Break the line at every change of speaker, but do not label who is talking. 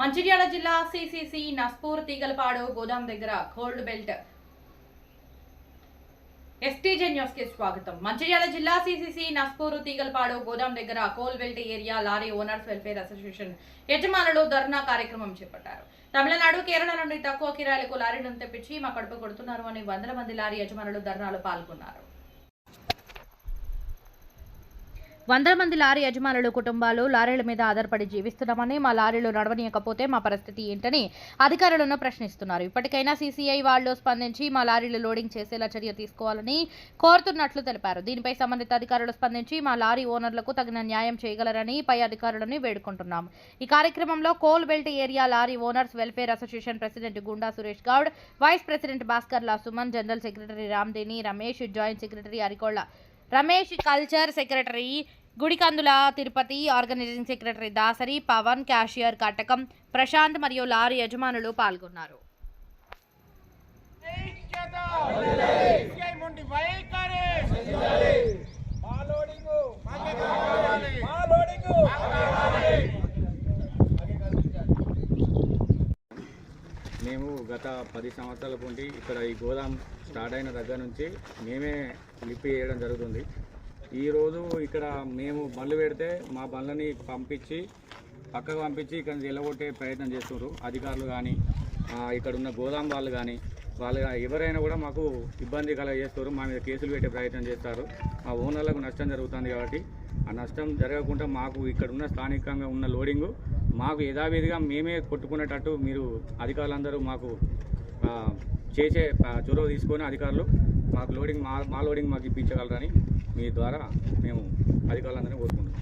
మంచిర్యాల జిల్లా సిసిసి నస్పూర్ తీగలపాడు గోదాం దగ్గర కోల్డ్ బెల్ట్. ఎస్టీజే న్యూస్కి స్వాగతం. మంచిర్యాల జిల్లా సిసిసి నస్పూరు తీగలపాడు గోదాం దగ్గర coal belt area lorry owners welfare association యజమానులు ధర్నా కార్యక్రమం చేపట్టారు. తమిళనాడు కేరళ నుండి తక్కువ కిరాయిలకు లారీలను తెప్పించి మా కడుపు కొడుతున్నారు అని వందల మంది లారీ యజమానులు ధర్నాలు పాల్గొన్నారు. వందల మంది లారీ యజమానులు కుటుంబాలు లారీల మీద ఆధారపడి జీవిస్తున్నామని మా లారీలు నడవనీయకపోతే మా పరిస్థితి ఏంటని అధికారులను ప్రశ్నిస్తున్నారు. ఇప్పటికైనా సీసీఐ వాళ్ళు స్పందించి మా లారీలు లోడింగ్ చేసేలా చర్య తీసుకోవాలని కోరుతున్నట్లు తెలిపారు. దీనిపై సంబంధిత అధికారులు స్పందించి మా లారీ ఓనర్లకు తగిన న్యాయం చేయగలరని పై అధికారులను వేడుకుంటున్నాం. ఈ కార్యక్రమంలో coal belt area lorry owners welfare association president Gunda Suresh Goud vice president Bhaskar లా Suman general secretary Ramdeni Ramesh joint secretary Arikolla Ramesh culture secretary Gudikandula Tirupati organising secretary Dasari Pavan cashier Katakam Prashanth మరియు lorry యజమానులు పాల్గొన్నారు
ఐక్యత CI మొండి వైఖరి మా loading మాకే కావాలి మా లోడింగు
మేము గత పది సంవత్సరాల నుండి ఇక్కడ ఈ గోదాం స్టార్ట్ అయిన దగ్గర నుంచి మేమే లిప్పి చేయడం జరుగుతుంది. ఈరోజు ఇక్కడ మేము బండ్లు పెడితే మా బండ్లని పంపించి పక్కకు పంపించి ఇక్కడ నుంచి ప్రయత్నం చేస్తున్నారు. అధికారులు కానీ ఇక్కడ ఉన్న గోదాం వాళ్ళు కానీ వాళ్ళు ఎవరైనా కూడా మాకు ఇబ్బంది కలగ చేస్తారు మా మీద కేసులు పెట్టే ప్రయత్నం చేస్తారు. మా ఓనర్లకు నష్టం జరుగుతుంది కాబట్టి ఆ నష్టం జరగకుండా మాకు ఇక్కడ ఉన్న స్థానికంగా ఉన్న లోడింగు మాకు యథావిధిగా మేమే కొట్టుకునేటట్టు మీరు అధికారులందరూ మాకు చేసే చొరవ తీసుకొని అధికారులు మాకు లోడింగ్ మా మా లోడింగ్ మాకు ఇప్పించగలరని మీ ద్వారా మేము అధికారులందరినీ కోరుకుంటున్నాం.